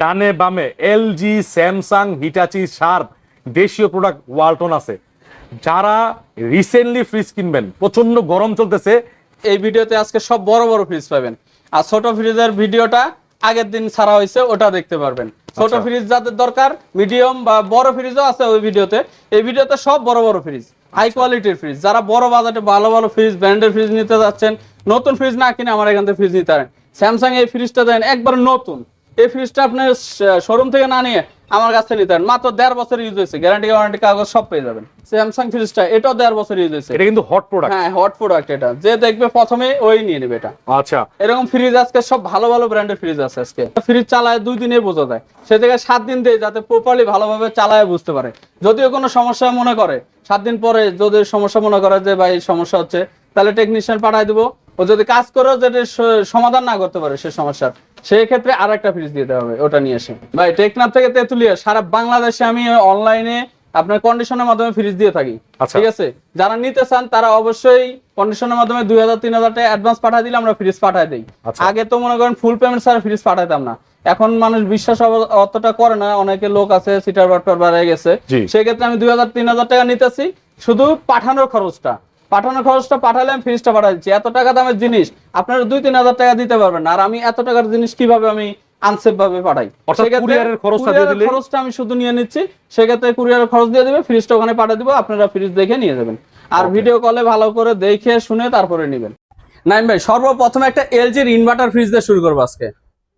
ডানে বামে LG Samsung Hitachi Sharp দেশীয় প্রোডাক্ট ওয়ালটন আছে। যারা রিসেন্টলি ফ্রিজ কিনবেন প্রচণ্ড গরম চলতেছে এই ভিডিওতে আজকে সব বড় বড় ফ্রিজ পাবেন। আর ছোট ফ্রিজের ভিডিওটা আগের দিন ছাড়া হয়েছে ওটা দেখতে পারবেন। ছোট আচ্ছা। ফ্রিজ যাদের দরকার মিডিয়াম বা বড় ফ্রিজও আছে ওই ভিডিওতে। এই ভিডিওতে সব বড় বড় ফ্রিজ হাই কোয়ালিটির ফ্রিজ যারা বড় বাজেটে ভালো ভালো ফ্রিজ ব্র্যান্ডের ফ্রিজ নিতে যাচ্ছেন নতুন ফ্রিজ না কিনে আমার এখান থেকে ফ্রিজ নিতে পারেন। স্যামসাং এই ফ্রিজটা দেন একবার নতুন। এই ফ্রিজটা আপনার শোরুম থেকে না নিয়ে আমার কাছে নিতে পারেন। মাত্র দেড় বছর ইউজ হয়েছে। গ্যারান্টি ওয়ারেন্টি কাগজ সব পেয়ে যাবেন। স্যামসাং ফ্রিজটা এটাও দেড় বছর ইউজ হয়েছে। এটা কিন্তু হট প্রোডাক্ট হ্যাঁ হট প্রোডাক্ট এটা। যে দেখবে প্রথমে ওই নিয়ে নেবে এটা। আচ্ছা। এরকম ফ্রিজ আজকে সব ভালো ভালো ব্র্যান্ডের ফ্রিজ আছে আজকে। ফ্রিজ চালায় দুই দিনে বোঝা যায়। সে জায়গায় সাত দিন দেয় যাতে প্রপারলি ভালোভাবে চালায় বুঝতে পারে। যদিও কোনো সমস্যা মনে করে সাত দিন পরে যদি সমস্যা মনে করে যে ভাই সমস্যা হচ্ছে তাহলে টেকনিশিয়ান পাঠায় দিব। ও যদি কাজ করেও যদি সমাধান না করতে পারে সে সমস্যার সেই ক্ষেত্রে আর একটা ফ্রিজ দিতে হবে ওটা নিয়ে এসে ভাই টেকনাফ থেকে তেঁতুলিয়া সারা বাংলাদেশে আমি অনলাইনে আপনার কন্ডিশনের মাধ্যমে ফ্রিজ দিয়ে থাকি আচ্ছা। ঠিক আছে? যারা নিতে চান তারা অবশ্যই কন্ডিশনের মাধ্যমে দুই হাজার তিন হাজার টাকা অ্যাডভান্স পাঠিয়ে দিলে আমরা ফ্রিজ পাঠিয়ে দিই। আগে তো মনে করেন ফুল পেমেন্ট ছাড়া ফ্রিজ পাঠাইতাম না। এখন মানুষ বিশ্বাস অতটা করে না অনেকে লোক আছে সিটার বাটপার বাড়ায় গেছে। সেক্ষেত্রে আমি দুই হাজার তিন হাজার টাকা নিতেছি শুধু পাঠানোর খরচটা। পাঠানোর খরচটা পাঠালে আমি ফ্রিজটা পাঠাই দিচ্ছি। এত টাকা দামের জিনিস আপনারা দুই তিন হাজার টাকা দিতে পারবেন আর আমি এত টাকার জিনিস কীভাবে আমি আনসেফ ভাবে পাঠাই? অর্থাৎ সেক্ষেত্রে কুরিয়ারের খরচটা দিয়ে দিলে- খরচটা আমি শুধু নিয়ে নিচ্ছি। সেক্ষেত্রে কুরিয়ারের খরচ দিয়ে দিবে ফ্রিজটা ওখানে পাঠিয়ে দিব আপনারা ফ্রিজ দেখে নিয়ে যাবেন। আর ভিডিও কলে ভালো করে দেখে শুনে তারপরে নেবেন। নাইম ভাই সর্বপ্রথম একটা এলজির ইনভার্টার ফ্রিজ দিয়ে শুরু করব আজকে।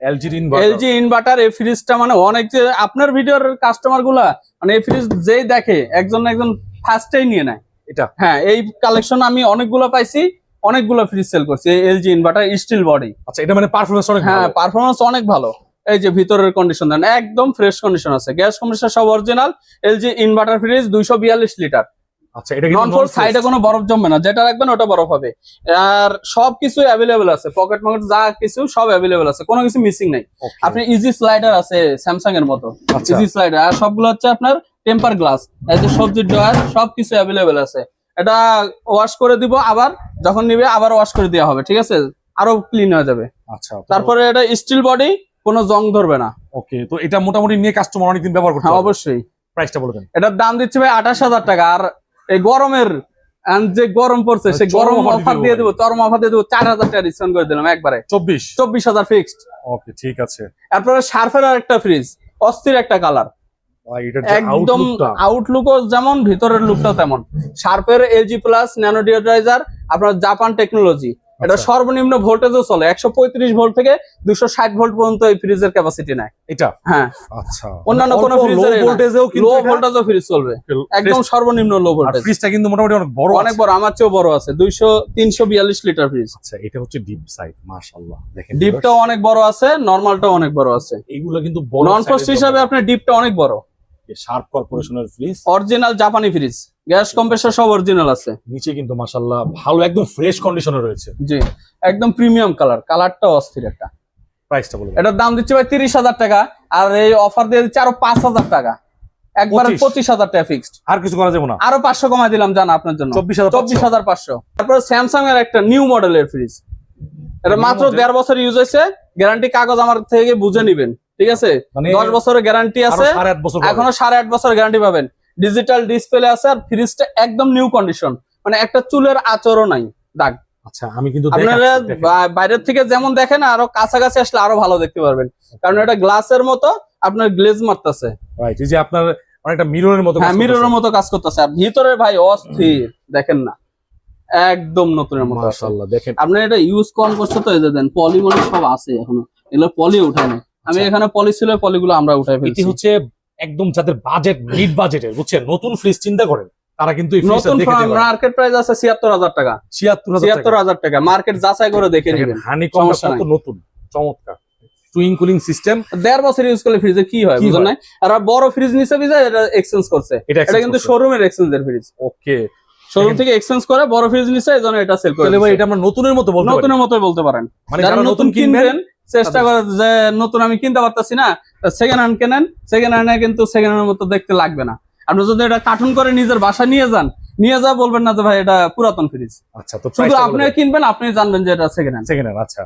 এলজির এলজি ইনভার্টার এই ফ্রিজটা মানে অনেক যে আপনার ভিডিওর কাস্টমারগুলা মানে এই ফ্রিজ যেই দেখে একজন না একজন ফার্স্টেই নিয়ে নেয়। এটা? হ্যাঁ এই কালেকশন আমি অনেকগুলো পাইছি অনেকগুলো ফ্রিজ সেল করছি এলজি ইনভার্টার স্টিল বডি আচ্ছা এটা মানে পারফরমেন্স অনেক হ্যাঁ পারফরমেন্স অনেক ভালো। এই যে ভিতরের কন্ডিশন দেন একদম ফ্রেশ কন্ডিশন আছে। গ্যাস কম্প্রেসার সব অরিজিনাল এলজি ইনভার্টার ফ্রিজ দুইশো বিয়াল্লিশ লিটার আচ্ছা এটা নন ফোর সাইডে কোনো বরফ জমবে না যেটা রাখবেন ওটা বরফ হবে। আর সব কিছু অ্যাভেলেবেল আছে পকেট মকেট যা কিছু সব অ্যাভেলেবেল আছে কোনো কিছু মিসিং নাই। আপনি ইজি স্লাইডার আছে স্যামসাং এর মতো। আচ্ছা। ইজি স্লাইডার আর সবগুলো হচ্ছে আপনার টেম্পার গ্লাস এই যে সবজির ড্রয়ার সবকিছু অ্যাভেলেবেল আছে। এটা ওয়াশ করে দিব আবার যখন নিবে আবার ওয়াশ করে দেওয়া হবে ঠিক আছে? আরও ক্লিন হয়ে যাবে। আচ্ছা তারপরে এটা স্টিল বডি কোনো জং ধরবে না। ওকে তো এটা মোটামুটি নিয়ে কাস্টমার অনেকদিন ব্যবহার করতে হ্যাঁ অবশ্যই। প্রাইসটা বলে দেন। এটার দাম দিচ্ছে ভাই আঠাশ হাজার টাকা আর এই গরমের যে গরম পড়ছে সে গরম অফার দিয়ে দেবো চরম অফার দিয়ে দেবো চার হাজার টাকা ডিসকাউন্ট করে দিলাম একবারে। চব্বিশ। চব্বিশ হাজার ফিক্সড ওকে ঠিক আছে। তারপরে সার্ফের আর একটা ফ্রিজ অস্থির একটা কালার একদম আউটলুকও যেমন ভিতরের লুকটাও তেমন। শার্পের এলজি প্লাস ন্যানো ডিওড্রাইজার আপনার জাপান টেকনোলজি এটা আচ্ছা। সর্বনিম্ন ভোল্টেজও চলে। একশো পঁয়ত্রিশ ভোল্ট থেকে দুশো ষাট ভোল্ট পর্যন্ত এই ফ্রিজের ক্যাপাসিটি নেয়। এটা? হ্যাঁ। আচ্ছা। অন্যান্য কোনো ফ্রিজের লো ভোল্টেজও ফ্রিজ চলবে। একদম সর্বনিম্ন লো ভোল্টেজ ফ্রিজটা কিন্তু মোটামুটি অনেক বড় অনেক বড় আমার চেয়েও বড় আছে। দুইশো তিনশো বিয়াল্লিশ লিটার ফ্রিজ আচ্ছা এটা হচ্ছে ডিপ সাইড মাশাআল্লাহ। দেখেন ডিপটাও অনেক বড় আছে নর্মালটাও অনেক বড় আছে। এগুলো কিন্তু নন ফ্রস্ট হিসাবে আপনার ডিপটা অনেক বড়। শার্প কর্পোরেশনের ফ্রিজ অরিজিনাল জাপানি ফ্রিজ গ্যাস কম্প্রেসার সব অরিজিনাল আছে। নিচে কিন্তু মাশাআল্লাহ ভালো একদম ফ্রেশ কন্ডিশনে রয়েছে। জি একদম প্রিমিয়াম কালার কালারটাও অস্থির একটা। প্রাইসটা বলে দেন। এটার দাম দিচ্ছে ভাই তিরিশ হাজার টাকা আর এই অফার দিয়ে দিচ্ছে আরও পাঁচ হাজার টাকা। একবারে 25 পঁচিশ হাজার টাকা ফিক্সড আর কিছু করা যাবে না। আরও পাঁচশো কমাই দিলাম জানা আপনার জন্য। চব্বিশ হাজার চব্বিশ হাজার পাঁচশো। তারপরে স্যামসাং এর একটা নিউ মডেলের ফ্রিজ এটা মাত্র model? দেড় বছর ইউজ হয়েছে। গ্যারান্টি কাগজ আমার থেকে বুঝে নিবেন। ঠিক আছে? মানে দশ বছরের গ্যারান্টি আছে। এখনও সাড়ে আট বছর গ্যারান্টি পাবেন। ডিজিটাল ডিসপ্লে আছে আর ফ্রিজটা একদম নিউ কন্ডিশন মানে একটা চুলের আচরও নাই দাগ। আচ্ছা আমি কিন্তু আপনারা বাইরের থেকে যেমন দেখেন আরও কাছাকাছি আসলে আরও ভালো দেখতে পারবেন। কারণ এটা গ্লাসের মতো আপনার গ্লেজ মারতেছে। যে আপনার অনেকটা মিররের মতো হ্যাঁ কাজ মিররের করতেছে। মতো কাজ করতেছে। ভিতরে ভাই অস্থির দেখেন না। একদম নতুনের মতো। মাশাআল্লাহ দেখেন। আপনার এটা ইউজ কম করছে তো এই যে দেন পলি মলি সব আছে এখনও। এগুলো পলি উঠায় না আমি আচ্ছা। এখানে পলি ছিল পলিগুলো আমরা উঠাই এটি ফেলছি। হচ্ছে একদম যাদের বাজেট মিড বাজেটের বুঝছেন? নতুন ফ্রিজ চিন্তা করেন তারা কিন্তু নতুন মার্কেট প্রাইস আছে ছিয়াত্তর হাজার টাকা। 76000 ছিয়াত্তর হাজার টাকা মার্কেট যাচাই করে দেখে নেবেন। হানি সমস্যা কত নতুন চমৎকার। টুইং কুলিং সিস্টেম দেড় বছর ইউজ করলে ফ্রিজে কি হয় বুঝলেন না আর বড় ফ্রিজ নিচে বিজা এটা এক্সচেঞ্জ করছে। এটা কিন্তু শোরুমের এক্সচেঞ্জের ফ্রিজ ওকে শোরুম থেকে এক্সচেঞ্জ করে বড় ফ্রিজ নিচে এটা সেল করে। এটা আমরা নতুনের মতো বলতে নতুনের মতোই বলতে পারেন। মানে যারা নতুন কিনবেন চেষ্টা করে যে নতুন আমি কিনতে পারতাছি না সেকেন্ড হ্যান্ড কেনেন সেকেন্ড হ্যান্ডে কিন্তু সেকেন্ড হ্যান্ডের মতো দেখতে লাগবে না। আপনি যদি এটা কার্টুন করে নিজের বাসা নিয়ে যান নিয়ে যা বলবেন না যে ভাই এটা পুরাতন ফ্রিজ আচ্ছা তো শুধু আপনি কিনবেন আপনি জানবেন যে এটা সেকেন্ড হ্যান্ড সেকেন্ড হ্যান্ড আচ্ছা।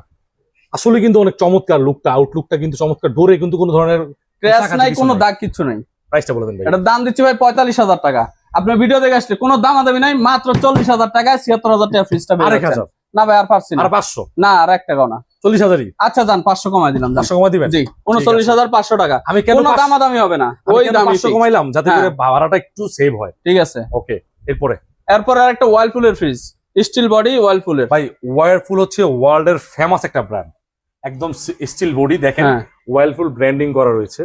আসলে কিন্তু অনেক চমৎকার লুকটা আউটলুকটা কিন্তু চমৎকার। ডোরে কিন্তু কোনো ধরনের ক্র্যাশ নাই কোনো দাগ কিছু নাই। প্রাইসটা বলে দেন ভাই। এটার দাম দিচ্ছি ভাই পঁয়তাল্লিশ হাজার টাকা। আপনার ভিডিও দেখে আসলে কোনো দামাদামি নাই মাত্র চল্লিশ হাজার টাকায় ছিয়াত্তর হাজার টাকা ফ্রিজটা হাজার। না ভাই আর পারছি না। আর পাঁচশো? না আর এক টাকাও না। চল্লিশ হাজারই। আচ্ছা যান পাঁচশো কমাই দিলাম যান। পাঁচশো কমা দিবেন? জি উনচল্লিশ হাজার পাঁচশো টাকা। আমি কেন দামাদামি হবে না। আমি ওই কেন পাঁচশো কমাইলাম? যাতে করে হ্যাঁ। ভাড়াটা একটু সেভ হয়। ঠিক আছে। ওকে এরপরে? ওয়ালপুলের ফ্রিজ স্টিল বডি ওয়ালপুলের ভাই ওয়ারফুল হচ্ছে ওয়ার্ল্ড এর ফেমাস একটা ব্র্যান্ড একদম স্টিল বডি দেখেন ব্র্যান্ডিং করা রয়েছে।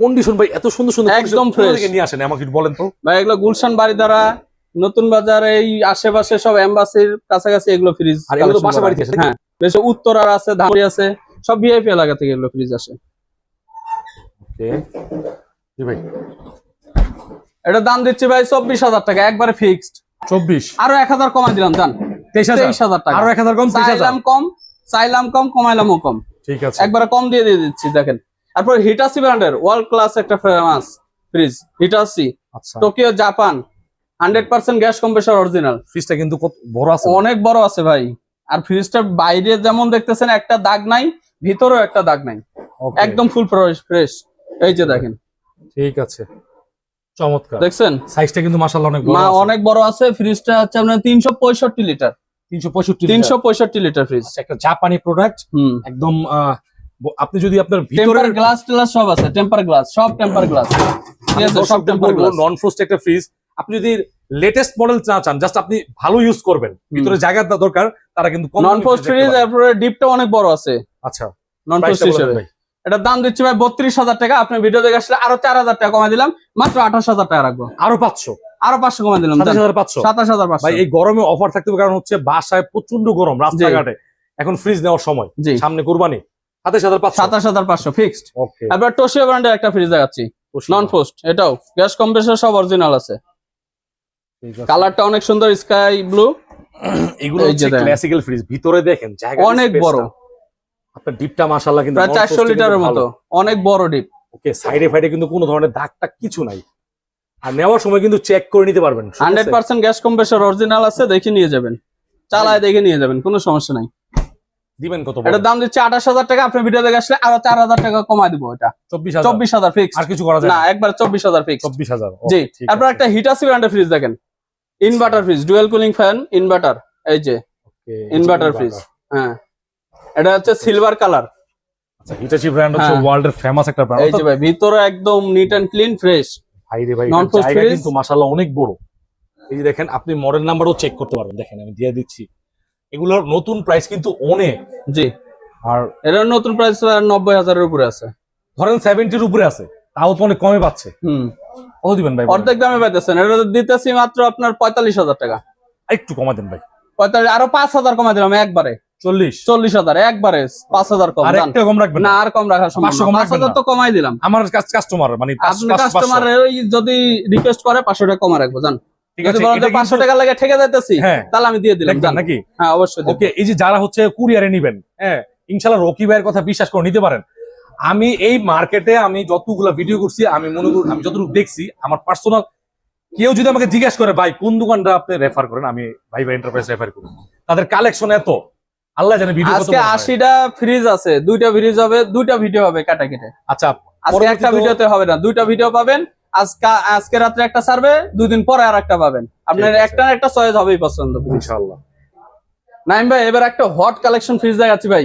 কন্ডিশন ভাই এত সুন্দর সুন্দর একদম নিয়ে আসেন? আমাকে বলেন তো। ভাই এগুলো গুলশান বাড়ি দ্বারা নতুন বাজার এই আশেপাশে সব এম্বাসির কাছাকাছি এগুলো ফ্রিজ হ্যাঁ উত্তরার আছে ধামরি আছে সব ভিআইপি এলাকা থেকে এগুলো ফ্রিজ আসে। এটা দাম দিচ্ছি ভাই চব্বিশ হাজার টাকা একবারে ফিক্সড চব্বিশ? আরও এক হাজার কমাই দিলাম জান। তেইশ হাজার। টাকা। আরও এক হাজার কম চাইলাম কম চাইলাম কম কমাইলামও কম। ঠিক আছে। একবারে কম দিয়ে দিয়ে দিচ্ছি দেখেন। তারপর হিটাসি ব্র্যান্ডের ওয়ার্ল্ড ক্লাস একটা famous fridge Hitachi Tokyo Japan hundred percent gas compressor original ফ্রিজটা কিন্তু কত বড় আছে অনেক বড় আছে ভাই। আর ফ্রিজটার বাইরে যেমন দেখতেছেন একটা দাগ নাই ভিতরেও একটা দাগ নাই। একদম ফুল ফ্রেশ এই যে দেখেন। ঠিক আছে। চমৎকার। দেখছেন? সাইজটা কিন্তু মাশাআল্লাহ অনেক বড় আছে। অনেক বড় আছে। ফ্রিজটা হচ্ছে আপনার তিনশো পঁয়ষট্টি লিটার 365 তিনশো পঁয়ষট্টি লিটার ফ্রিজ একটা জাপানি প্রোডাক্ট একদম আপনি যদি আপনার টেম্পার ভিতরের গ্লাস টেলাস সব আছে। টেম্পার গ্লাস সব টেম্পার গ্লাস ঠিক আছে সব টেম্পার গ্লাস নন ফ্রোস্ট একটা ফ্রিজ আপনি যদি লেটেস্ট মডেল না চান জাস্ট আপনি ভালো ইউজ করবেন ভিতরে জায়গা দরকার তারা কিন্তু নন পোস্ট ফ্রিজ পারেন। ডিপটা অনেক বড় আছে। আচ্ছা। নন পোস্ট বলে হিসেবে। এটার দাম দিচ্ছি ভাই বত্রিশ হাজার টাকা। আপনি ভিডিও দেখে আসলে আরও চার হাজার টাকা কমাই দিলাম। মাত্র আঠাশ হাজার টাকা রাখব। আরও পাঁচশো। আরও পাঁচশো কমাই দিলাম সাতাশ হাজার পাঁচশো। সাতাশ হাজার পাঁচশো। এই গরমে অফার থাকতে হবে কারণ হচ্ছে বাসায় প্রচণ্ড গরম রাস্তাঘাটে। এখন ফ্রিজ নেওয়ার সময়। সামনে কুরবানি। সাতাশ হাজার পাঁচশো। সাতাশ হাজার পাঁচশো ফিক্সড ওকে এবার টোশিও ব্র্যান্ডের একটা ফ্রিজ দেখাচ্ছি। নন পোস্ট এটাও। গ্যাস কম্প্রেসার সব অরিজিনাল আছে। কালারটা অনেক সুন্দর স্কাই ব্লু এগুলো হচ্ছে ক্লাসিক্যাল ফ্রিজ ভিতরে দেখেন জায়গা অনেক বড়। আপনার ডিপটা মাশাআল্লাহ কিন্তু প্রায় চারশো লিটারের মতো অনেক বড় ডিপ ওকে সাইডে ফাইডে কিন্তু কোনো ধরনের দাগটা কিছু নাই। আর নেওয়ার সময় কিন্তু চেক করে নিতে পারবেন ঠিক আছে? Hundred percent gas compressor original আছে দেখে নিয়ে যাবেন। চালায় দেখে নিয়ে যাবেন কোনো সমস্যা নাই। দিবেন কত এটার দাম দিচ্ছে আঠাশ হাজার টাকা আপনি ভিডিও দেখে আসলে আরও চার হাজার টাকা কমাই দিব এটা। চব্বিশ হাজার। চব্বিশ হাজার ফিক্স আর কিছু করা যায় না একবার চব্বিশ হাজার ফিক্স চব্বিশ হাজার জি তারপর একটা হিটাসি ব্র্যান্ডের ফ্রিজ দেখেন। Inverter fridge dual cooling fan inverter এই যে ইনভার্টার fridge। হ্যাঁ। এটা হচ্ছে সিলভার কালার আচ্ছা হিটাচি ব্র্যান্ড হচ্ছে হ্যাঁ। ওয়ার্ল্ড এর ফেমাস একটা ব্র্যান্ড এই যে ভাই ভিতরে একদম নিট অ্যান্ড ক্লিন ফ্রেশ ভাই রে ভাই জায়গা কিন্তু মাশাআল্লাহ অনেক বড়। এই যে দেখেন আপনি মডেল নাম্বারও চেক করতে পারবেন। দেখেন আমি দিয়ে দিচ্ছি। এগুলোর নতুন প্রাইস কিন্তু অনেক। জি। আর এটার নতুন প্রাইস নব্বই হাজারের উপরে আছে। ধরেন সেভেন্টির উপরে আছে। তাও তো অনেক কমে পাচ্ছে। হুম। কত দিবেন ভাই অর্ধেক দামে পাইতেছেন। এটা দিতেছি মাত্র আপনার পঁয়তাল্লিশ হাজার টাকা। একটু কমা দেন ভাই। পঁয়তাল্লিশ আরও পাঁচ হাজার দিলাম একবারে। চল্লিশ। চল্লিশ হাজার একবারে পাঁচ হাজার কম। আর কম রাখবেন না। আর কম রাখা সম্ভব 500 কম না। পাঁচ হাজার তো কমাই দিলাম। আমার কাস্টমার মানে আপনি। কাস্টমার ওই যদি রিকোয়েস্ট করে পাঁচশো টাকা কমা রাখব জান। পাঁচশো টাকা লাগে ঠেকে যাইতেছি হ্যাঁ। তাহলে আমি দিয়ে দিলাম নাকি? হ্যাঁ অবশ্যই। ওকে এই যে যারা হচ্ছে কুরিয়ারে নিবেন হ্যাঁ ইনশাল্লাহ রকি ভাইয়ের কথা বিশ্বাস করে নিতে পারেন। আমি এই মার্কেটে আমি যতগুলা ভিডিও করছি আমি মনে করি আমি যতটুকু দেখছি আমার পার্সোনাল কেউ যদি আমাকে জিজ্ঞাসা করে ভাই কোন দোকানটা আপনি রেফার করেন? আমি ভাই ভাই এন্টারপ্রাইজ রেফার করি। তাদের কালেকশন এত। আল্লাহ জানে ভিডিও আজকে আশিটা ফ্রিজ আছে দুইটা ফ্রিজ হবে দুইটা ভিডিও হবে কাটা কেটে। আচ্ছা আজকে একটা ভিডিওতে হবে না দুইটা ভিডিও পাবেন আজকে আজকে রাত্রে একটা সার্ভে দুই দিন পরে আর একটা পাবেন আপনার একটা একটা চয়েস হবেই পছন্দ। ইনশাআল্লাহ। নাইম ভাই এবার একটা হট কালেকশন ফ্রিজ দেখাচ্ছি ভাই।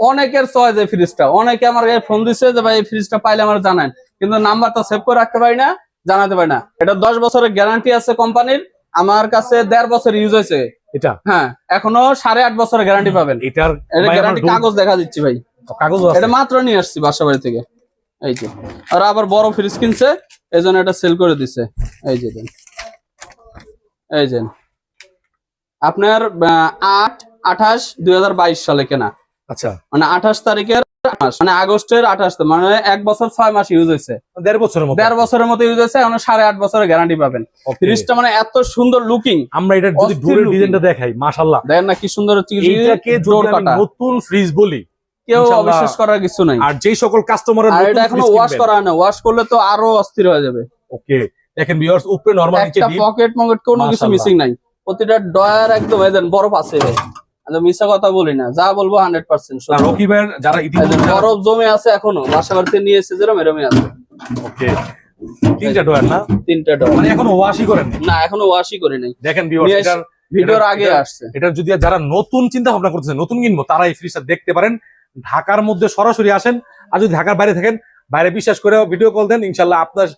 অনেকের চয়েস এই ফ্রিজটা অনেকে আমার ফোন দিচ্ছে যে ভাই এই ফ্রিজটা পাইলে আমার জানান। কিন্তু নাম্বারটা সেভ করে রাখতে পারি না জানাতে পারি না। এটা দশ বছরের গ্যারান্টি আছে কোম্পানির আমার কাছে দেড় বছর ইউজ হয়েছে। এটা? হ্যাঁ এখনও সাড়ে আট বছরের গ্যারান্টি পাবেন। এটার গ্যারান্টি কাগজ দেখা দিচ্ছি ভাই। কাগজ এটা মাত্র নিয়ে আসছি বাসা বাড়ি থেকে। এই যে আর আবার বড় ফ্রিজ কিনছে এই জন্য এটা সেল করে দিছে। এই যে। এই যে। আপনার আট আঠাশ দুই সালে কেনা। আচ্ছা। মানে আঠাশ তারিখের মানে আগস্টের আঠাশ মানে এক বছর ছয় মাস ইউজ হয়েছে। দেড় বছরের মতো। দেড় বছরের মতো ইউজ হয়েছে এখন সাড়ে আট বছরের গ্যারান্টি পাবেন। ফ্রিজটা মানে এত সুন্দর লুকিং আমরা এটা যদি ডোরের ডিজাইনটা দেখাই দেখেন না কি সুন্দর হচ্ছে নতুন ফ্রিজ বলি কেউ। অবিশ্বাস করার কিছু নাই। আর যেই সকল কাস্টমারের এটা এখনও ওয়াশ করা হয় না ওয়াশ করলে তো আরও অস্থির হয়ে যাবে। ওকে দেখেন ভিউয়ার্স উপরে নরমাল নিচে পকেট মকেট কোনো কিছু মিসিং নাই। প্রতিটা ডয়ার একদম এদেন বরফ আছে ভাই। আমি মিথ্যা কথা বলি না যা বলব হান্ড্রেড পার্সেন্ট না, রকি ভাইয়ের যারা ইতিমধ্যে বরফ জমে আছে এখনও বাসা বাড়িতে নিয়ে এসে যেরকম এরমই আছে। ওকে তিনটা ডয়ার না? তিনটা ডর মানে এখনও ওয়াশই করেন না? এখনও ওয়াশই করি নাই। দেখেন ভিডিওর আগে আসছে। এটা যদি যারা নতুন চিন্তা ভাবনা করতেছে নতুন কিনবো তারা এই ফ্রিজটা দেখতে পারেন। ঢাকার মধ্যে সরাসরি আসেন আর যদি ঢাকার বাইরে থাকেন বাইরে বিশ্বাস করে ভিডিও কল দেন ইনশাল্লাহ আপনার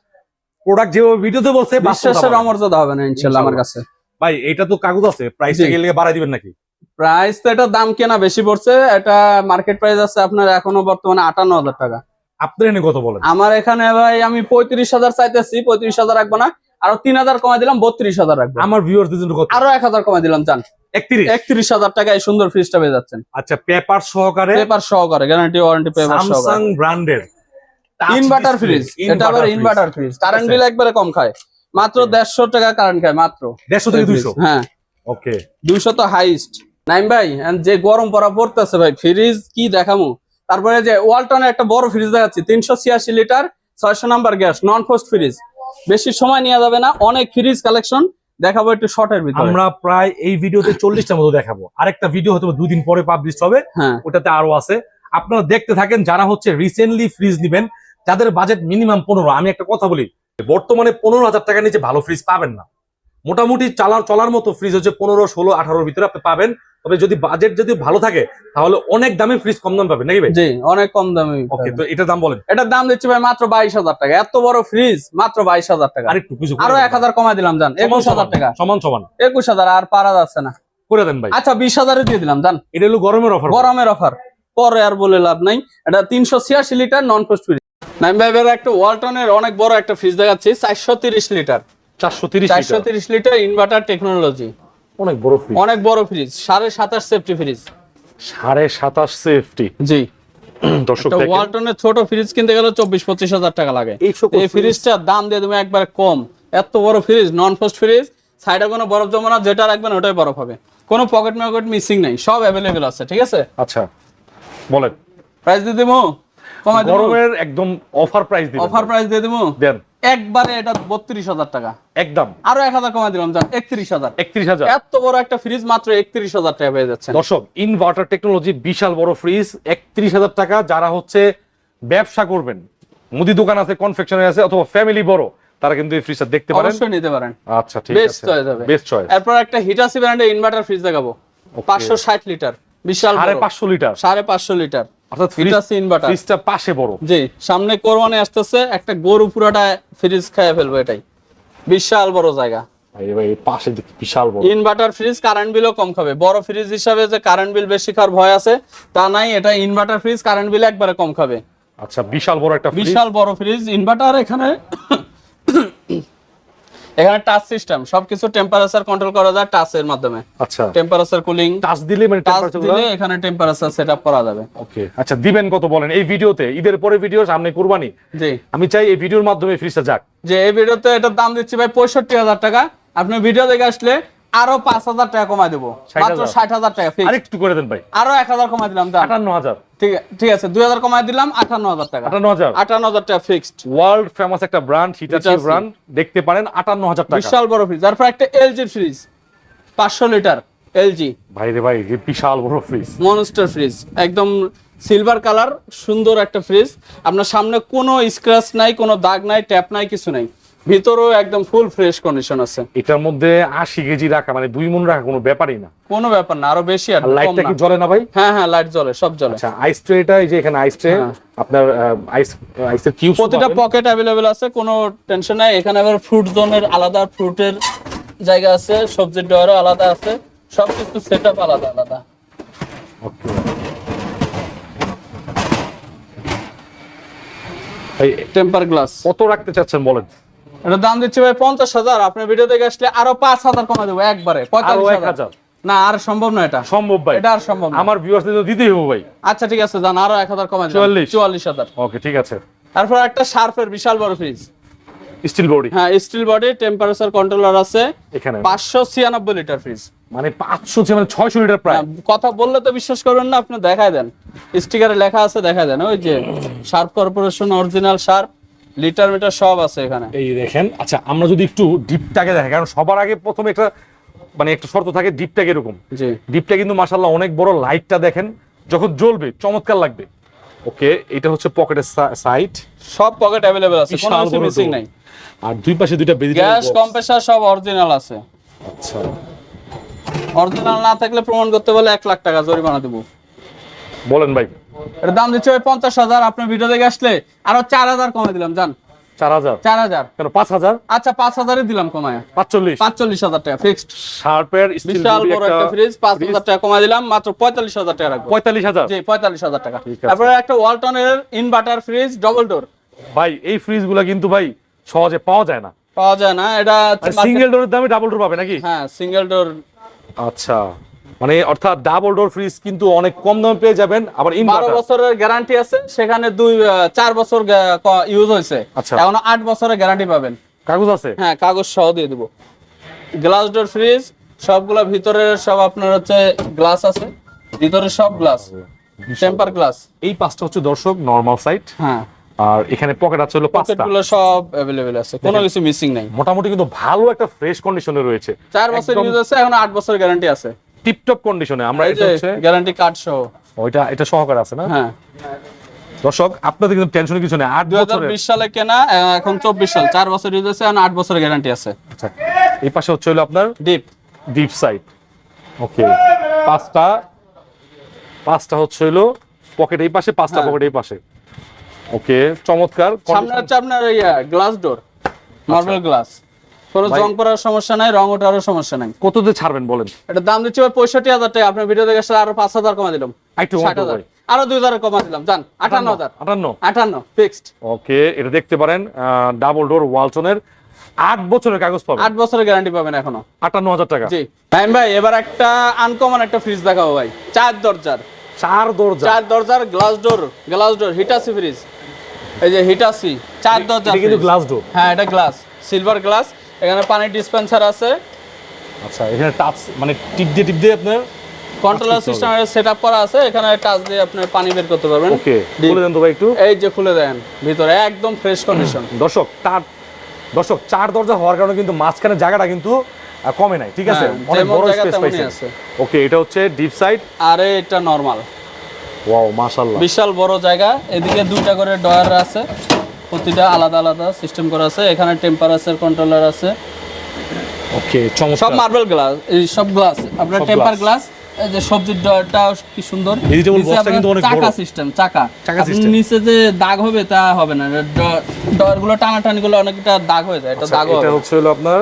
প্রোডাক্ট যেভাবে ভিডিওতে বলছে বিশ্বাসের অমর্যাদা হবে না ইনশাল্লাহ আমার কাছে। ভাই এটা তো কাগজ আছে প্রাইসটা জি। গেলে বাড়াই দিবেন নাকি? প্রাইস তো এটা দাম কেনা বেশি পড়ছে এটা মার্কেট প্রাইস আছে আপনার এখনও বর্তমানে আটান্ন হাজার টাকা। আপনার এনে কত বলেন? আমার এখানে ভাই আমি পঁয়ত্রিশ হাজার চাইতেছি পঁয়ত্রিশ হাজার রাখব না আরও তিন হাজার কমাই দিলাম বত্রিশ হাজার রাখব। আমার ভিউয়ারদের জন্য কত? আরও এক হাজার কমাই দিলাম চান একত্রিশ? হাজার টাকা এই সুন্দর ফ্রিজটা পেয়ে যাচ্ছেন। আচ্ছা পেপার সহকারে? পেপার সহকারে গ্যারান্টি ওয়ারেন্টি পেপার স্যামসাং ব্র্যান্ডের ইনভার্টার ফ্রিজ এটা আবার ইনভার্টার ফ্রিজ কারেন্ট বিল একবারে কম খায়। মাত্র দেড়শো টাকা কারেন্ট খায় মাত্র। দেড়শো থেকে দুইশো? হ্যাঁ। ওকে দুইশো তো হাইস্ট নাইম ভাই যে গরম পড়া পড়তেছে ভাই ফ্রিজ কি দেখামু? তারপরে যে ওয়ালটনের একটা বড় ফ্রিজ দেখাচ্ছি তিনশো ছিয়াশি লিটার ছয়শো number gas non frost fridge বেশি সময় নেওয়া যাবে না অনেক ফ্রিজ কালেকশন দেখাবো একটু শর্টের ভিতরে। আমরা প্রায় এই ভিডিওতে চল্লিশটার মতো দেখাবো। আরেকটা ভিডিও হয়তো দুই দিন পরে পাবলিশ হবে হ্যাঁ। ওটাতে আরও আছে। আপনারা দেখতে থাকেন যারা হচ্ছে রিসেন্টলি ফ্রিজ নিবেন যাদের বাজেট মিনিমাম পনেরো আমি একটা কথা বলি বর্তমানে পনেরো হাজার টাকার নিচে ভালো ফ্রিজ পাবেন না। মোটামুটি চালার চলার মতো ফ্রিজ হচ্ছে পনেরো ষোলো আঠারোর ভিতরে আপনি পাবেন। তবে যদি বাজেট যদি ভালো থাকে তাহলে অনেক দামে ফ্রিজ কম দাম পাবে নাকি ভাই? জি অনেক কম দামে ওকে তো এটার দাম বলেন। এটার দাম দিচ্ছি ভাই মাত্র বাইশ হাজার টাকা। এত বড় ফ্রিজ মাত্র বাইশ হাজার টাকা। আরেকটু কিছু আরও দেন। এক হাজার কমাই দিলাম জান। সমান একুশ হাজার সমান, টাকা। সমান সমান। একুশ হাজার আর পারা যাচ্ছে না। করে দেন ভাই। আচ্ছা বিশ হাজারে দিয়ে দিলাম জান। এটা হলো গরমের অফার গরমের অফার পরে আর বলে লাভ নাই। এটা তিনশো ছিয়াশি litre non frost fridge Naim ভাইবের একটা ওয়ালটনের অনেক বড় একটা ফ্রিজ দেখাচ্ছি চারশো তিরিশ লিটার। চারশো তিরিশ চারশো তিরিশ লিটার ইনভার্টার টেকনোলজি অনেক বড় ফ্রিজ অনেক বড় ফ্রিজ সাড়ে সাতাশ সেফটি ফ্রিজ সাড়ে সাতাশ সেফটি জি। দর্শক ওয়ালটনের ছোট ফ্রিজ কিনতে গেলে চব্বিশ পঁচিশ হাজার টাকা লাগে। এই ফ্রিজটার দাম দিয়ে তুমি একবার কম। এত বড় ফ্রিজ নন পোস্ট ফ্রিজ সাইডে কোনো বরফ জমা না যেটা রাখবেন ওটাই বরফ হবে। কোনো পকেট মকেট মিসিং নাই সব অ্যাভেলেবেল আছে ঠিক আছে? আচ্ছা বলেন। প্রাইস দিয়ে দেবো? কমাই দেবো? একদম অফার প্রাইস দিবেন অফার প্রাইস দিয়ে দেবো? দেন। একবারে এটা বত্রিশ হাজার টাকা। একদম। আরও এক হাজার কমাই দিলাম একত্রিশ হাজার। একত্রিশ হাজার। এত বড় একটা ফ্রিজ মাত্র একত্রিশ হাজার টাকা পেয়ে যাচ্ছে দর্শক ইনভার্টার টেকনোলজি বিশাল বড় ফ্রিজ একত্রিশ হাজার টাকা যারা হচ্ছে ব্যবসা করবেন। মুদি দোকান আছে কনফেকশনারি আছে অথবা ফ্যামিলি বড় তারা কিন্তু এই ফ্রিজটা দেখতে পারেন। অবশ্যই নিতে পারেন। আচ্ছা ঠিক বেস্ট আছে। চয়েস বেস্ট চয়েস এরপর একটা হিটাসি ব্র্যান্ডের ইনভার্টার ফ্রিজ দেখাবো। পাঁচশো ষাট লিটার বিশাল সাড়ে বড়। পাঁচশো লিটার সাড়ে পাঁচশো লিটার অর্থাৎ হিটাসি ইনভার্টার ফ্রিজটা পাশে বড়। জি সামনে কোরবানি আসতেছে একটা গরু পুরাটা ফ্রিজ খেয়ে ফেলব এটাই। বিশাল বড় জায়গা। ভাই পাশে বিশাল বড়। ইনভার্টার ফ্রিজ কারেন্ট বিলও কম খাবে। বড় ফ্রিজ হিসাবে যে কারেন্ট বিল বেশি খাওয়ার ভয় আছে তা নাই এটা ইনভার্টার ফ্রিজ কারেন্ট বিল একবারে কম খাবে। আচ্ছা বিশাল বড় একটা বিশাল বড় ফ্রিজ ইনভার্টার এখানে এখানে টাচ সিস্টেম সবকিছু টেম্পারেচার কন্ট্রোল করা যায় টাচের মাধ্যমে। আচ্ছা। টেম্পারেচার কুলিং টাচ দিলে মানে টাচ টেম্পারেচার দিলে এখানে টেম্পারেচার সেটআপ করা যাবে। ওকে আচ্ছা দিবেন কত বলেন? এই ভিডিওতে ঈদের পরে ভিডিও সামনে কুরবানি। জি। আমি চাই এই ভিডিওর মাধ্যমে ফ্রিজটা যাক। যে এই ভিডিওতে এটার দাম দিচ্ছি ভাই পঁয়ষট্টি হাজার টাকা। আপনি ভিডিও দেখে আসলে আরও পাঁচ হাজার টাকা কমাই দেবো। 60,000 মাত্র ষাট হাজার টাকা। আরেকটু করে দেন ভাই। আরও এক হাজার কমাই দিলাম আটান্ন হাজার। ঠিক ঠিক আছে দুই হাজার কমাই দিলাম আটান্ন হাজার টাকা। আটান্ন হাজার। আটান্ন হাজার টাকা ফিক্সড ওয়ার্ল্ড ফেমাস একটা ব্র্যান্ড হিটাচি ব্র্যান্ড দেখতে পারেন আটান্ন হাজার টাকা। বিশাল বড় ফ্রিজ তারপর একটা এলজি ফ্রিজ পাঁচশো লিটার এলজি ভাই রে ভাই বিশাল বড় ফ্রিজ মনস্টার ফ্রিজ একদম সিলভার কালার সুন্দর একটা ফ্রিজ আপনার সামনে কোনো স্ক্র্যাচ নাই কোনো দাগ নাই ট্যাপ নাই কিছু নাই। ভিতরেও একদম ফুল ফ্রেশ কন্ডিশন আছে। এটার মধ্যে আশি কেজি রাখা মানে দুই মন রাখা কোনো ব্যাপারই না। কোনো ব্যাপার না আরও বেশি আর লাইটটা কি জ্বলে না ভাই? হ্যাঁ হ্যাঁ লাইট জ্বলে সব জ্বলে। আচ্ছা আইস ট্রেটা এই যে এখানে আইস ট্রে হ্যাঁ। আপনার আইস আইসের কিউব প্রতিটা পকেট অ্যাভেলেবেল আছে কোনো টেনশন নাই। এখানে আবার ফ্রুট জোনের আলাদা ফ্রুটের জায়গা আছে সবজির ডয়ারও আলাদা আছে। সবকিছু সেট আপ আলাদা। আলাদা ভাই টেম্পার গ্লাস কত রাখতে চাচ্ছেন বলেন? এটা দাম দিচ্ছি ভাই পঞ্চাশ হাজার। আপনার ভিডিও আসলে আরও পাঁচ হাজার কমে দেবো একবারে পঁয়তাল্লিশ হাজার। না আর সম্ভব না এটা। সম্ভব ভাই। এটা আর সম্ভব আমার ভিউয়ার্সদের তো দিতেই হবে ভাই। আচ্ছা ঠিক আছে জান আরও এক হাজার কমে চুয়াল্লিশ। চুয়াল্লিশ হাজার। ওকে ঠিক আছে। তারপর একটা শার্পের বিশাল বড় ফ্রিজ স্টিল বডি হ্যাঁ স্টিল বডি টেম্পারেচার কন্ট্রোলার আছে। এখানে। পাঁচশো ছিয়ানব্বই লিটার ফ্রিজ মানে পাঁচশো মানে ছয়শো লিটার প্রায়। কথা বললে তো বিশ্বাস করবেন না আপনি দেখায় দেন। স্টিকারে লেখা আছে দেখায় দেন। ওই যে Sharp Corporation original Sharp. Litre metre সব আছে এখানে। এই দেখেন আচ্ছা আমরা যদি একটু ডিপটাকে দেখি কারণ সবার আগে প্রথমে একটা মানে একটা শর্ত থাকে ডিপটা এরকম জি। ডিপটা কিন্তু মাশাল্লাহ অনেক বড় লাইটটা দেখেন যখন জ্বলবে চমৎকার লাগবে। ওকে এটা হচ্ছে পকেটের সাইড। সব পকেট অ্যাভেলেবেল আছে কোনো কিছু মিসিং নাই। আর দুই পাশে দুইটা বেদি গ্যাস কম্প্রেসার সব অরিজিনাল আছে। আচ্ছা। অরিজিনাল না থাকলে প্রমাণ করতে বলে এক লাখ টাকা জরিমানা দেবো। বলেন ভাই। এর দাম দিচ্ছে ওই পঞ্চাশ হাজার। আপনার ভিডিও দেখে আসলে আরও চার হাজার কমে দিলাম জান। চার হাজার? চার হাজার। কেন পাঁচ হাজার? আচ্ছা পাঁচ হাজারই দিলাম কমায়। পাঁচচল্লিশ। পাঁচচল্লিশ হাজার টাকা ফিক্সড শার্পের স্টিল বিশাল বড় একটা ফ্রিজ পাঁচ হাজার টাকা কমায় দিলাম মাত্র পঁয়তাল্লিশ হাজার টাকা রাখব। পঁয়তাল্লিশ হাজার? জি পঁয়তাল্লিশ হাজার টাকা। তারপরে একটা ওয়ালটনের ইনভার্টার ফ্রিজ ডবল ডোর ভাই এই ফ্রিজগুলা কিন্তু ভাই সহজে পাওয়া যায় না। পাওয়া যায় না এটা সিঙ্গেল ডোরের দামে ডাবল ডোর পাবে নাকি? হ্যাঁ সিঙ্গেল ডোর আচ্ছা। মানে অর্থাৎ ডাবল ডোর ফ্রিজ কিন্তু অনেক কম দামে পেয়ে যাবেন আবার বারো বছরের গ্যারান্টি আছে সেখানে দুই চার বছর ইউজ হয়েছে। আচ্ছা। এখন আট বছরের গ্যারান্টি পাবেন। কাগজ আছে? হ্যাঁ কাগজ সহ দিয়ে দিব। গ্লাস ডোর ফ্রিজ সবগুলা ভিতরে সব আপনার হচ্ছে গ্লাস আছে। ভিতরে সব গ্লাস টেম্পার গ্লাস এই পাঁচটা হচ্ছে দর্শক নর্মাল সাইট হ্যাঁ। আর এখানে পকেট আছে হলো পাঁচটা। পকেটগুলো সব অ্যাভেলেবেল আছে। কোনো কিছু মিসিং নাই। মোটামুটি কিন্তু ভালো একটা ফ্রেশ কন্ডিশনে রয়েছে। চার বছর ইউজ আছে এখন আট বছর গ্যারান্টি আছে। টিপটপ কন্ডিশনে আমরা এই এটা হচ্ছে গ্যারান্টি কার্ড সহ। ওইটা এটা সহকারে আছে না? হ্যাঁ। দর্শক আপনাদের কিন্তু টেনশনের কিছু নেই। আট দুই সালে কেনা এখন চব্বিশ সাল। চার বছর ইউজ আছে আট বছরের গ্যারান্টি আছে। আচ্ছা এই পাশে হচ্ছে হলো আপনার ডিপ ডিপ সাইড ওকে পাঁচটা পাঁচটা হচ্ছে হলো পকেট এই পাশে পাঁচটা হ্যাঁ। পকেট এই পাশে। ওকে চমৎকার সামনে হচ্ছে আপনার গ্লাস ডোর মার্বেল গ্লাস কোনো জং করার সমস্যা নাই রং ওঠারও সমস্যা নাই। কত দিয়ে ছাড়বেন বলেন? এটা দাম দিচ্ছি ভাই পঁয়ষট্টি হাজার টাকা। আপনার ভিডিও দেখে আরও পাঁচ হাজার কমা দিলাম। আরও দুই হাজার কমা দিলাম। জান আটান্ন হাজার। আটান্ন? আটান্ন ফিক্সড ওকে এটা দেখতে পারেন ডাবল ডোর ওয়ালটনের আট বছরের কাগজ পাবেন। আট বছরের গ্যারান্টি পাবেন এখনও। আটান্ন হাজার টাকা। জি। ভাই এবার একটা আনকমন একটা ফ্রিজ দেখাবো ভাই। চার দরজার। চার দরজা? চার দরজার glass door glass door Hitachi fridge এই যে হিটাসি চার দরজা কিন্তু গ্লাস ডোর হ্যাঁ এটা গ্লাস সিলভার গ্লাস এখানে পানির ডিসপেন্সার আছে। আচ্ছা এখানে টাচ মানে টিপ দিয়ে টিপ দিয়ে আপনার কন্ট্রোলার সিস্টেমের সেট আপ করা আছে এখানে টাচ দিয়ে আপনি পানি বের করতে পারবেন। ওকে। বলে দেন তো ভাই একটু। এই যে খুলে দেন ভিতরে একদম ফ্রেশ কন্ডিশন দর্শক চার দর্শক চার দরজা হওয়ার কারণে কিন্তু মাঝখানে জায়গাটা কিন্তু কমে নাই ঠিক আছে? হ্যাঁ, অনেক বড় স্পেস পাইছে আছে। ওকে এটা হচ্ছে ডিপ সাইড আর এটা নরমাল ওয়াও মাশাআল্লাহ। বিশাল বড় জায়গা এদিকে দুইটা করে ডয়ার আছে। প্রতিটা আলাদা আলাদা সিস্টেম করা আছে। এখানে টেম্পারেচার কন্ট্রোলার আছে। ওকে সব মার্বেল গ্লাস এই সব গ্লাস আপনার টেম্পার গ্লাস এই যে সবজির ডয়ারটা কি সুন্দর। Vegetable নিচে box টা আপনার কিন্তু অনেক চাকা সিস্টেম চাকা। চাকা আপনি নিচে যে দাগ হবে তা হবে না। ডয়ারগুলো টানাটানি গুলো অনেকটা দাগ হয়ে যায়। এটা আচ্ছা, দাগ হবে। এটা হচ্ছে হলো আপনার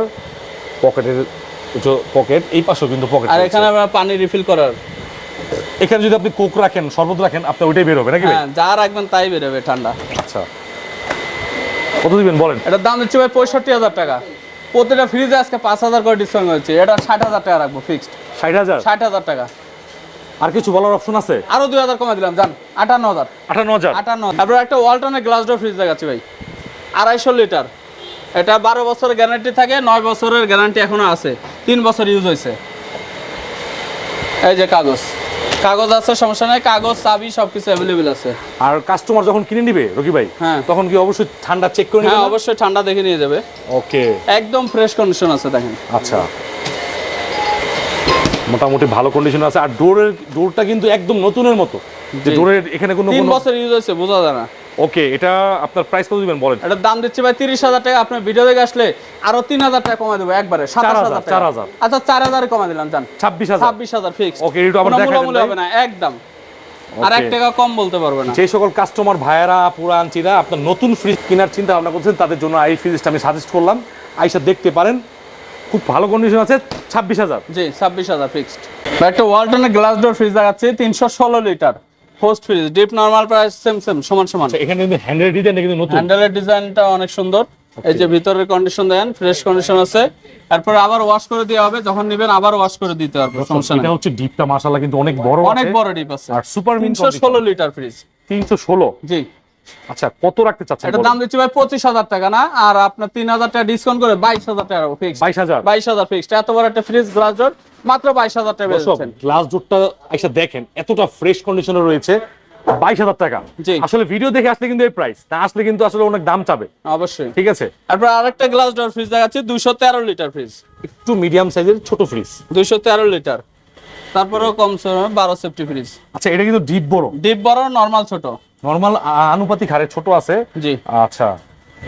পকেটের পকেট এই পাশেও কিন্তু পকেট আর এখানে আপনার পানি রিফিল করার। এখানে যদি আপনি কোক রাখেন শরবত রাখেন আপনার ওইটাই বের হবে নাকি হ্যাঁ যা রাখবেন তাই বেরোবে ঠান্ডা। আচ্ছা। কত দিবেন বলেন? এটার দাম হচ্ছে ভাই পঁয়ষট্টি হাজার টাকা। প্রতিটা ফ্রিজে আজকে পাঁচ হাজার করে ডিসকাউন্ট হচ্ছে এটা ষাট হাজার টাকা রাখব ফিক্সড ষাট হাজার? ষাট হাজার টাকা। আর কিছু বলার অপশন আছে? আরও দুই হাজার কমে দিলাম জান। আটান্ন হাজার। আঠান্ন হাজার? আটান্ন তারপর একটা ওয়ালটনের গ্লাস ডোর ফ্রিজ দেখাচ্ছি ভাই। আড়াইশো লিটার। এটা বারো বছরের গ্যারান্টি থাকে নয় বছরের গ্যারান্টি এখনও আছে। তিন বছর ইউজ হয়েছে। এই যে কাগজ। কাগজ আছে সমস্যা নাই। কাগজ চাবি সবকিছু অ্যাভেলেবেল আছে। আর কাস্টমার যখন কিনে নিবে রকি ভাই হ্যাঁ। তখন কি অবশ্যই ঠান্ডা চেক করে হ্যাঁ নিবে অবশ্যই ঠান্ডা দেখে নিয়ে যাবে। ওকে একদম ফ্রেশ কন্ডিশন আছে দেখেন। আচ্ছা। মোটামুটি ভালো কন্ডিশন আছে। আর ডোরের ডোরটা কিন্তু একদম নতুনের মতো। যে ডোরের এখানে কোনো তিন কোনো বছর ইউজ হয়েছে বোঝা যায় না। ওকে এটা আপনার প্রাইস কত দিবেন বলেন? এটার দাম দিচ্ছি ভাই তিরিশ হাজার টাকা। আপনার ভিডিও দেখে আসলে আরও তিন হাজার টাকা কমা দেবো একবারে। সাতাশ হাজার, হাজার চার টাকা হাজার। আচ্ছা চার হাজার কমা দিলাম জান। ছাব্বিশ হাজার। ছাব্বিশ হাজার ফিক্স Okay, একটু আবার দেন হবে না একদম। আর এক টাকা কম বলতে পারবে না। যে সকল কাস্টমার ভাইয়ারা পুরান চিরা আপনার নতুন ফ্রিজ কেনার চিন্তা ভাবনা করছেন তাদের জন্য এই ফ্রিজটা আমি সাজেস্ট করলাম। আইসা দেখতে পারেন। খুব ভালো কন্ডিশন আছে ছাব্বিশ হাজার। জি ছাব্বিশ হাজার ফিক্সড একটা ওয়ালটনের গ্লাস ডোর ফ্রিজ দেখাচ্ছি তিনশো ষোলো litre host fridge deep normal price same same সমান সমান। আচ্ছা, এখানে কিন্তু হ্যান্ডেল ডিজাইন কিন্তু নতুন। হ্যান্ডেলের ডিজাইনটা অনেক সুন্দর। এই যে ভিতরের কন্ডিশন দেন ফ্রেশ কন্ডিশন আছে। তারপর আবার ওয়াশ করে দেওয়া হবে যখন নেবেন আবার ওয়াশ করে দিতে পারবে সমস্যা এটা হচ্ছে ডিপটা মাশাআল্লাহ কিন্তু অনেক বড় অনেক বড় ডিপ আছে। আর সুপার মিন তিনশো ষোলো লিটার ফ্রিজ তিনশো ষোলো? জি। আচ্ছা কত রাখতে চাচ্ছেন এটার দাম দিচ্ছি ভাই পঁচিশ হাজার টাকা না? আর আপনার তিন হাজার টাকা ডিসকাউন্ট করে বাইশ হাজার টাকা ফিক্স বাইশ হাজার? বাইশ হাজার ফিক্সড এত বড় একটা ফ্রিজ গ্লাস ডোর মাত্র বাইশ হাজার টাকা বেচছেন গ্লাস ডোরটা আইসা দেখেন এতটা ফ্রেশ কন্ডিশনে রয়েছে বাইশ হাজার টাকা। আসলে ভিডিও দেখে আসলে কিন্তু এই প্রাইস না আসলে কিন্তু আসলে অনেক দাম চাবে। অবশ্যই। ঠিক আছে? তারপর আরেকটা গ্লাস ডোর ফ্রিজ দেখাচ্ছি দুইশো তেরো লিটার ফ্রিজ একটু মিডিয়াম সাইজের ছোট ফ্রিজ দুইশো তেরো লিটার তারপরেও কম বারো সেফটি ফ্রিজ আচ্ছা এটা কিন্তু ডিপ বড়। ডিপ বড় নর্মাল ছোট। নর্মাল আনুপাতিক হারে ছোট আছে। জি। আচ্ছা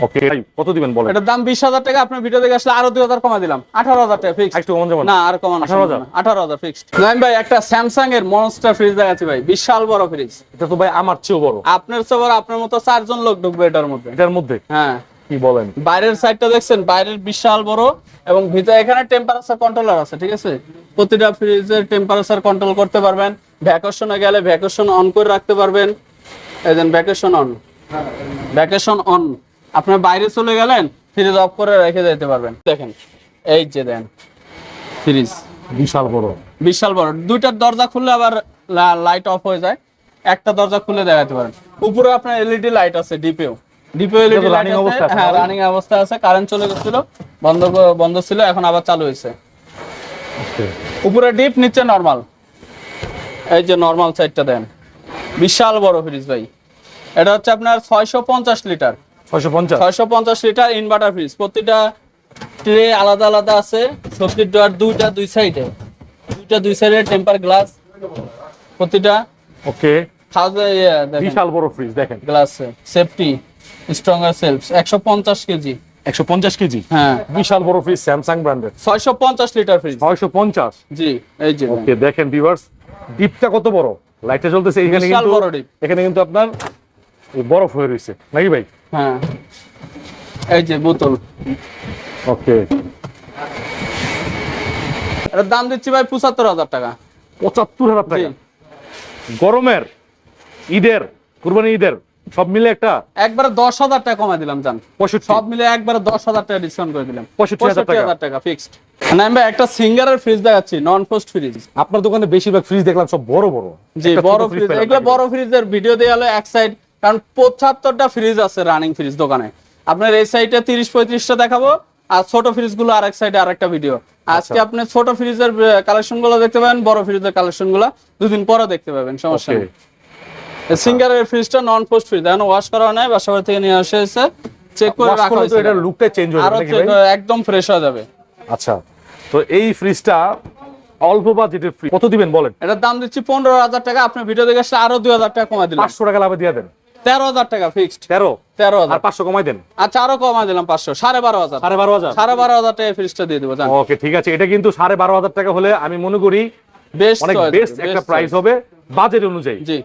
ওকে কত দিবেন বলেন? এটার দাম বিশ হাজার টাকা আপনার ভিডিও দেখে আসলে আরও দুই হাজার কমা দিলাম। আঠারো হাজার টাকা ফিক্স একটু যাবেন? না আর কমানো 18,000? আঠারো হাজার? ফিক্সড নাইম ভাই একটা স্যামসাং এর মনস্টার ফ্রিজ দেখাচ্ছি ভাই বিশাল বড় ফ্রিজ এটা তো ভাই আমার চেয়েও বড়। আপনার সবার আপনার মতো চারজন লোক ঢুকবে এটার মধ্যে। এটার মধ্যে? হ্যাঁ। কি বলেন? বাইরের সাইডটা দেখছেন বাইরের বিশাল বড় এবং ভিতরে এখানে টেম্পারেচার কন্ট্রোলার আছে ঠিক আছে? প্রতিটা ফ্রিজের টেম্পারেচার কন্ট্রোল করতে পারবেন ভ্যাকেশনে গেলে ভ্যাকেশন অন করে রাখতে পারবেন। এই দেন ভ্যাকেশন অন ভ্যাকেশন অন আপনার বাইরে চলে গেলেন ফ্রিজ অফ করে রেখে যেতে পারবেন। দেখেন এই যে দেন ফ্রিজ বিশাল বড়। বিশাল বড়। দুইটার দরজা খুললে আবার লাইট অফ হয়ে যায়। একটা দরজা খুলে দেখাতে পারেন। উপরে আপনার এলইডি লাইট আছে ডিপেও ডিপে এটা এলইডি লাইট অবস্থা হ্যাঁ রানিং অবস্থা আছে। কারেন্ট চলে গেছিল বন্ধ বন্ধ ছিল এখন আবার চালু হয়েছে উপরে ডিপ নিচে নরমাল এই যে নরমাল সাইডটা দেন। বিশাল বড় ফ্রিজ ভাই। এটা হচ্ছে আপনার ছয়শো পঞ্চাশ লিটার ছয়শো পঞ্চাশ? লিটার ইনভার্টার ফ্রিজ প্রতিটা ট্রে আলাদা আলাদা আছে। সবজির ডোয়ার দুইটা দুই সাইডে দুইটা দুই সাইডে টেম্পার গ্লাস প্রতিটা। ওকে। বিশাল বড় ফ্রিজ দেখেন। গ্লাস সেফটি স্ট্রঙ্গার সেলফ একশো পঞ্চাশ কেজি একশো পঞ্চাশ কেজি হ্যাঁ। বিশাল বড় ফ্রিজ স্যামসাং ব্র্যান্ডের ছয়শো পঞ্চাশ লিটার ফ্রিজ ছয়শো পঞ্চাশ? জি এই যে। ওকে দেখেন ভিউয়ার্স ডিপটা কত বড়? লাইটটা জ্বলতেছে এখানে কিন্তু। এখানে কিন্তু আপনার বরফ হয়ে রয়েছে। নাকি ভাই? হ্যাঁ। এই যে বোতল। ওকে এটার দাম দিচ্ছি ভাই পঁচাত্তর হাজার টাকা। পঁচাত্তর হাজার টাকা। গরমের ঈদের কুরবানি ঈদের সব মিলে একটা? একবারে দশ হাজার টাকা কমাই দিলাম জান। পঁয়ষট্টি। সব মিলে একবারে দশ হাজার টাকা ডিসকাউন্ট করে দিলাম। 65,000 টাকা। হাজার টাকা ফিক্সড না একটা সিঙ্গারের ফ্রিজ দেখাচ্ছি নন পোস্ট ফ্রিজ আপনার দোকানে বেশিরভাগ ফ্রিজ দেখলাম সব বড় বড়। জি বড় ফ্রিজ এগুলো বড় ফ্রিজের ভিডিও দেওয়া হলো এক সাইড কারণ পঁচাত্তরটা ফ্রিজ আছে রানিং ফ্রিজ দোকানে। আপনার এই সাইডে তিরিশ পঁয়ত্রিশটা দেখাবো আর ছোট ফ্রিজগুলো আরেক সাইডে আরেকটা ভিডিও আজকে আচ্ছা। আপনি ছোট ফ্রিজের কালেকশনগুলো দেখতে পাবেন বড় ফ্রিজের কালেকশনগুলো দুদিন পরে দেখতে পাবেন সমস্যা নেই। সিঙ্গারের ফ্রিজটা নন পোস্ট ফ্রিজ ওয়াশ করা নাই বাসা থেকে নিয়ে আসে চেক করে রাখা হয়েছে। এটার লুকটা চেঞ্জ হয়ে যাবে একদম ফ্রেশ হয়ে যাবে। আচ্ছা তো এই ফ্রিজটা অল্প কত দিবেন বলেন? এটার দাম দিচ্ছি পনেরো হাজার টাকা আপনি ভিডিও দেখে আসলে আরও দুই হাজার টাকা পাঁচশো টাকা লাভে দিয়ে দেন। তেরো হাজার টাকা ফিক্সড তেরো? তেরো হাজার। আর পাঁচশো কমাই দেন। আচ্ছা আরও কমাই দিলাম পাঁচশো সাড়ে বারো হাজার। সাড়ে বারো হাজার? সাড়ে বারো হাজার টাকা ফ্রিজটা দিয়ে দেবো ওকে ঠিক আছে এটা কিন্তু সাড়ে বারো হাজার টাকা হলে আমি মনে করি বেস্ট অনেক বেস্ট একটা প্রাইস হবে। বাজেট অনুযায়ী। জি।